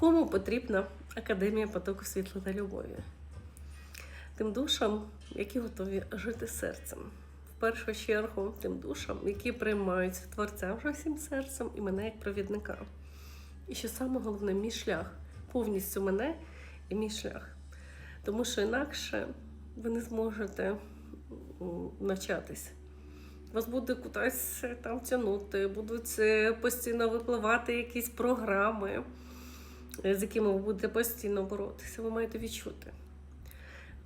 Кому потрібна Академія потоку світла та любові? Тим душам, які готові жити серцем. В першу чергу, тим душам, які приймають Творця вже всім серцем і мене як провідника. І що саме головне, мій шлях повністю мене і мій шлях. Тому що інакше ви не зможете навчатись. Вас буде кудись там тягнути, будуть е, постійно випливати якісь програми, е, з якими ви будете постійно боротися. Ви маєте відчути.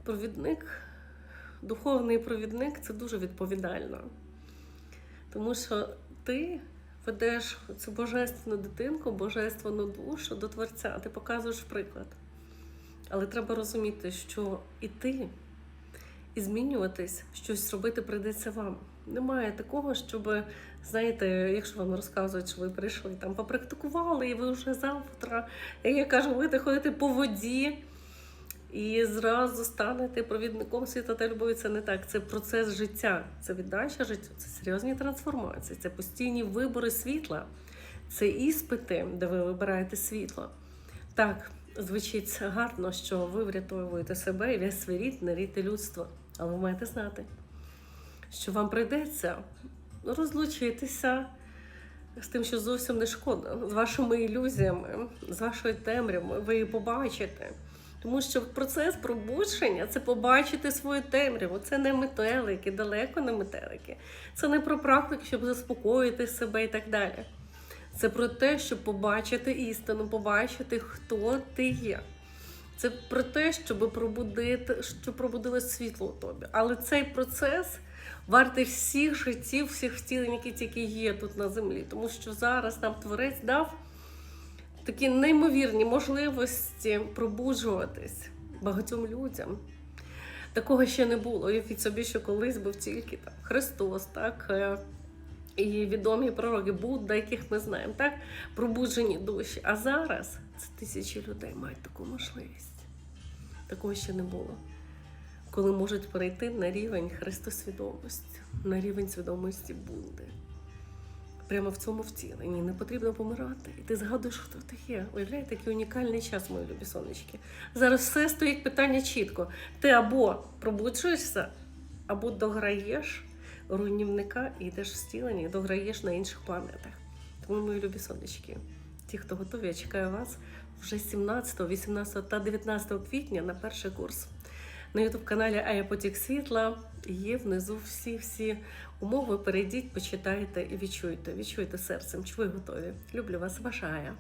Провідник, духовний провідник це дуже відповідально. Тому що ти ведеш цю божественну дитинку, божественну душу до Творця, ти показуєш приклад. Але треба розуміти, що і ти, і змінюватись, щось робити прийдеться вам. Немає такого, щоб, знаєте, якщо вам розказують, що ви прийшли там, попрактикували, і ви вже завтра, як я кажу, будете ходити по воді і зразу станете провідником світа та любові. Це не так. Це процес життя, це віддача життю, це серйозні трансформації, це постійні вибори світла, це іспити, де ви вибираєте світло. Так, звучить гарно, що ви врятовуєте себе і весь свій рід, не рід і людство. Але ви маєте знати, що вам прийдеться розлучитися з тим, що зовсім не шкода, з вашими ілюзіями, з вашою темрявою, ви її побачите. Тому що процес пробудження це побачити свою темряву. Це не метелики, далеко не метелики. Це не про практику, щоб заспокоїти себе і так далі. Це про те, щоб побачити істину, побачити, хто ти є. Це про те, щоб пробудити, щоб пробудилось світло у тобі. Але цей процес вартий всіх життів, всіх втілень, які тільки є тут на землі. Тому що зараз нам творець дав такі неймовірні можливості пробуджуватись багатьом людям. Такого ще не було. Уявіть собі, що колись був тільки там Христос, так. е, І відомі пророки Будда, яких ми знаємо, так пробуджені душі. А зараз це тисячі людей мають таку можливість. Такого ще не було. Коли можуть перейти на рівень Христосвідомості, на рівень свідомості Будди. Прямо в цьому втіленні не потрібно помирати. І ти згадуєш, хто ти є. Уявляєте, який унікальний час, мої любі сонечки. Зараз все стоїть питання чітко. Ти або пробуджуєшся, або дограєш руйнівника і йдеш в стілення, і дограєш на інших планетах. Тому, мої любі сонечки, ті, хто готові, я чекаю вас вже 17, 18 та 19 квітня на перший курс. На ютуб каналі Ая Потік Світла є внизу всі-всі умови. Перейдіть, почитайте і відчуйте. Відчуйте серцем, чи ви готові. Люблю вас, ваша Ая.